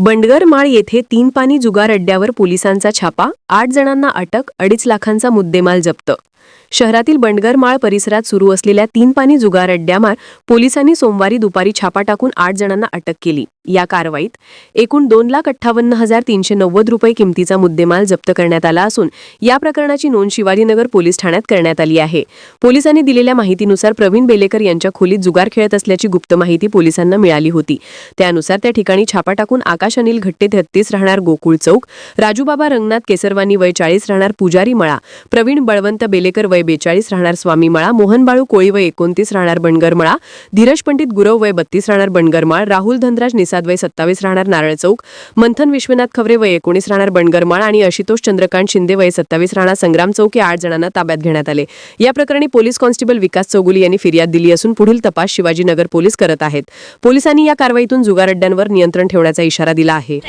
बंडगरमाळ येथे तीन पाणी जुगार अड्ड्यावर पोलिसांचा छापा आठ जणांना अटक अडीच लाखांचा मुद्देमाल जप्त शहरातील बंडगरमाळ परिसरात सुरू असलेल्या तीन पाणी जुगार अड्ड्यामार पोलिसांनी सोमवारी दुपारी छापा टाकून आठ जणांना अटक केली. या कारवाईत एकूण दोन लाख अठ्ठावन्न हजार तीनशे नव्वद रुपये किमतीचा मुद्देमाल जप्त करण्यात आला असून या प्रकरणाची नोंद शिवाजीनगर पोलीस ठाण्यात करण्यात आली आहे. पोलिसांनी दिलेल्या माहितीनुसार प्रवीण बेलेकर यांच्या खोलीत जुगार खेळत असल्याची गुप्त माहिती पोलिसांना मिळाली होती. त्यानुसार त्या ठिकाणी छापा टाकून आकाश अनिल घट्टे तेहत्तीस राहणार गोकुळ चौक राजूबाबा रंगनाथ केसरवानी वय चाळीस राहणार पुजारी मळा प्रवीण बळवंत बेलेकर वय बेचाळीस राहणार स्वामी मळा मोहन बाळू कोळी वय एकोणतीस राहणार बनगरमळा धीरज पंडित गुरव वय बत्तीस राहणार बनगरमाळ राहुल धनराज निसाद वय सत्तावीस राहणार नारळ चौक मंथन विश्वनाथ खवरे वय एकोणीस राहणार बनगरमाळ आणि आशुतोष चंद्रकांत शिंदे वय सत्तावीस राहणार संग्राम चौक या आठ जणांना ताब्यात घेण्यात आले. या प्रकरणी पोलीस कॉन्स्टेबल विकास चौगुली यांनी फिर्याद दिली असून पुढील तपास शिवाजीनगर पोलीस करत आहेत. पोलिसांनी या कारवाईतून जुगार अड्ड्यांवर नियंत्रण ठेवण्याचा इशारा दिला आहे.